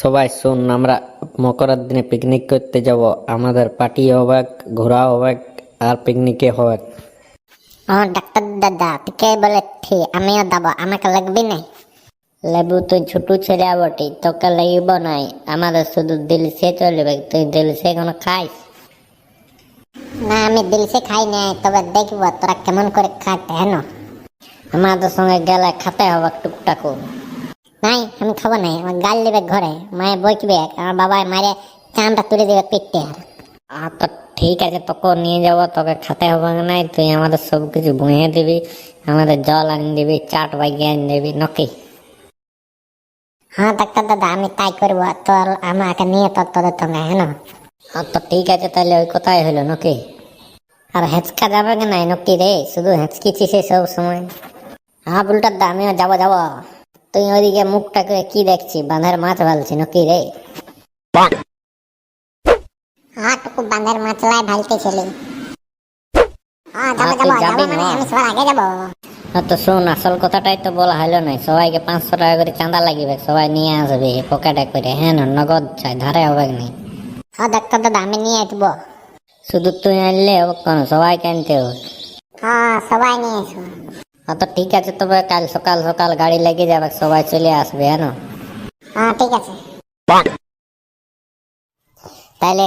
সবাই শুন আমরা মকরার দিনে পিকনিক করতে যাব। আমাদের পার্টি হবে ঘোরা হবে আর পিকনিকে হবে ও ডাক্তার দাদা তোকে বলেছি আমিও দেবো আমাকে লাগবে না লেবু তুই ছোট ছেলে বটি তোকে লাগিব নাই। আমাদের শুধু দিল সে চলবে তুই দিল সে কোনো খাইস? না আমি দিলসে খাই নাই তবে দেখব তোরা কেমন করে খাতে হেন? আমাদের সঙ্গে গেলে খাতে হবে টুকটাকু। নাই আমি খাব নাই। আমার গাল দেবে ঘরে। মায়ে বইকবে আমার বাবা মারে চানটা তুলে দেবে পিঠতে আর। তো ঠিক আছে তোকে নিয়ে যাব তোকে খেতে হবে নাই তুই আমাদের সব কিছু বইয়ে দিবি আমাদের জল আনি দিবি চাট বাইকে আনি দিবি নকি হ্যাঁ ডাক্তার দাদা আমি তাই করব। তোর আমাকে নিয়ে তোর তোদের সঙ্গে হেন আর তো ঠিক আছে তাহলে ওই কথাই হলো নকি আর হেঁচকা যাবে কি নাই নকি রে? শুধু হেঁচকিছিস সব সময়। হ্যাঁ বুলটার দা আমিও যাব যাব। তুই ওইদিকে মুখটা করে কি দেখছি? বাঁধের মাছ ফেলছি নাকি রে? হ্যাঁ টুকু বাঁধের ঢালতেছিলি হ্যাঁ হ্যাঁ, মানে না? আমি সবার আগে যাব। হ্যাঁ তো শোন আসল কথাটাই তো বলা হলো সবাইকে পাঁচশো টাকা করে চাঁদা লাগিবে সবাই নিয়ে আসবে পকেটে করে। হ্যাঁ নগদ চাই ধারে হবে হ্যাঁ ডাক্তার দাদা আমি নিয়ে আসব। শুধু তুই আনলে হবে কেন? সবাইকে আনতে হবে। হ্যাঁ সবাই নিয়ে হ্যাঁ তো ঠিক আছে তবে কাল সকাল সকাল গাড়ি লেগে যাবে সবাই চলে আসবে হ্যাঁ হ্যাঁ ঠিক আছে তাইলে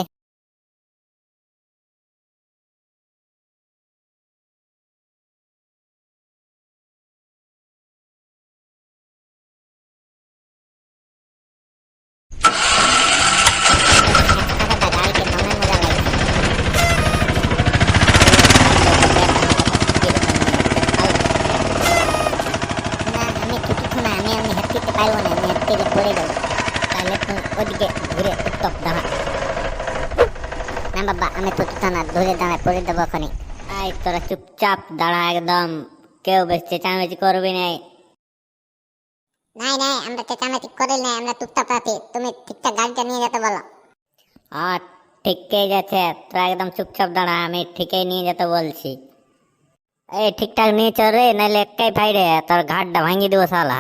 গাড়িতে দমে মজা লাগে না আমি ছুটি না আমি আমি হাঁটতে পারব না আমি হাঁটতে পড়ে যাব তাহলে তুই ওদিকে ঘুরে উত্তর দাঁড়া না বাবা আমি ছুটি না ধরে দাঁড়ায় পড়ে দেবো ওখানে আই তোরা চুপচাপ দাঁড়া একদম কেউ বেশ চেঁচামেচি করবি নাই নাই নাই আমরা চেঁচামেচি করি নাই আমরা টুকটাক আছি তুমি ঠিকঠাক গাড়িটা নিয়ে যেতে বলো আর ঠিকই যাচ্ছে তোরা একদম চুপচাপ দাঁড়া আমি ঠিকই নিয়ে যেতে বলছি এই ঠিকঠাক নিয়ে চল রে নাহলে একাই ফাই রে তোর ঘাটটা ভাঙিয়ে দেবো শালা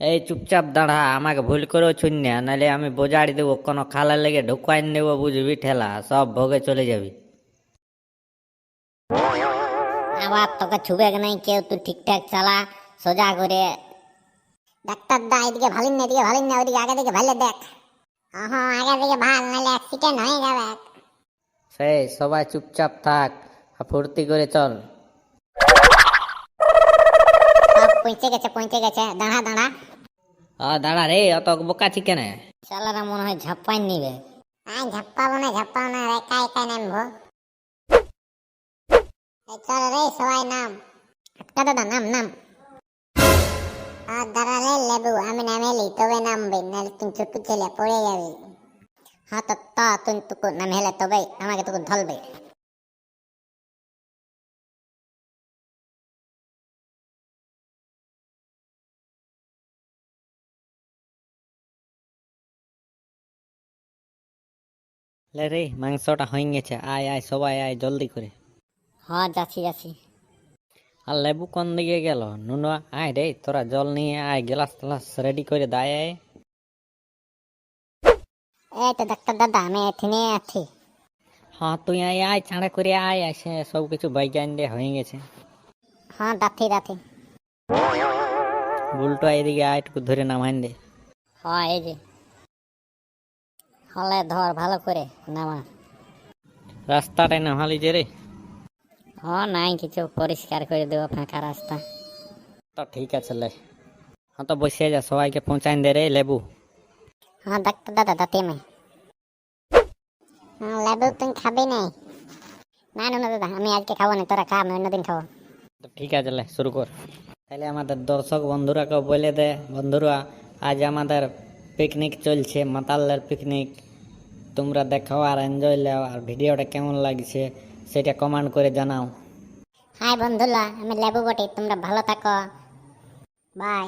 এই চুপচাপ দাঁড়া আমাকে ভুল করেও না নাহলে আমি বোঝাড়ি দেবো কোনো খালা লেগে ঢুকাই দেবো বুঝবি ঠেলা সব ভোগে চলে যাবি। আবার তোকে ছুবে নাই কেউ তুই ঠিকঠাক চালা সোজা করে। ডাক্তার দা এদিকে ভালিন না এদিকে ভালিন না ওদিকে আগে দিকে ভালো দেখ। হ্যাঁ আগে দিকে ভালো নাহলে অ্যাক্সিডেন্ট হয়ে যাবে। সেই সবাই চুপচাপ থাক ফুর্তি করে চল। পৌঁছে গেছে পৌঁছে গেছে দাঁড়া দাঁড়া। আ, দাঁড়া রে, অত বোকা চিকেনে শালারা মনে হয় ঝাপ্পাই নিবে। আই ঝাপ্পাবো না ঝাপ্পাবো না রে কাই কাই নামবো রে, সবাই নাম। দাদা, নাম নাম। আর দাঁড়ালে লেবু, আমি নামেলি তবে নামবে, নাহলে তুই ছোট ছেলে পড়ে যাবি। হ্যাঁ তো তুই তুকু নাম হেলে তবে আমাকে তুকু ধরবে। লে রে মাংসটা হয়ে গেছে। আয় আয় সবাই আয় জলদি করে। হ্যাঁ যাচ্ছি যাচ্ছি। আর লেবু কোন দিকে গেল? নুনা আয় রে তোরা জল নিয়ে আয় গ্লাস ট্লাস রেডি করে দায় আয় এই তো ডাক্তার দাদা আমি এখানে আছি হ্যাঁ তুই আয় আয় ছাড়া করে আয় আসে সব কিছু বাইকান দিয়ে হয়ে গেছে। হ্যাঁ দাথি দাথি বুলটো এদিকে আয় একটু ধরে নামাইন দে। হ্যাঁ এই যে। হলে ধর ভালো করে নামা রাস্তাটাই নামালি যে রে। হ্যাঁ নাই কিছু পরিষ্কার করে দেবো ফাঁকা রাস্তা। তো ঠিক আছে লে। হ্যাঁ তো বসে যা সবাইকে পৌঁছাই দে রে লেবু। হ্যাঁ ডাক্তার দাদা দাঁতে মে হ্যাঁ লেবু তুই খাবি নাই? না না না দাদা আমি আজকে খাব না তোরা খা আমি অন্যদিন খাব। তো ঠিক আছে লে শুরু কর। তাহলে আমাদের দর্শক বন্ধুরাকে বলে দে বন্ধুরা আজ আমাদের পিকনিক চলছে মাতালের পিকনিক তোমরা দেখো আর এনজয় নাও। আর ভিডিওটা কেমন লাগছে সেটা কমেন্ট করে জানাও। হাই বন্ধুরা, আমি লেবু বটি, তোমরা ভালো থাকো। বাই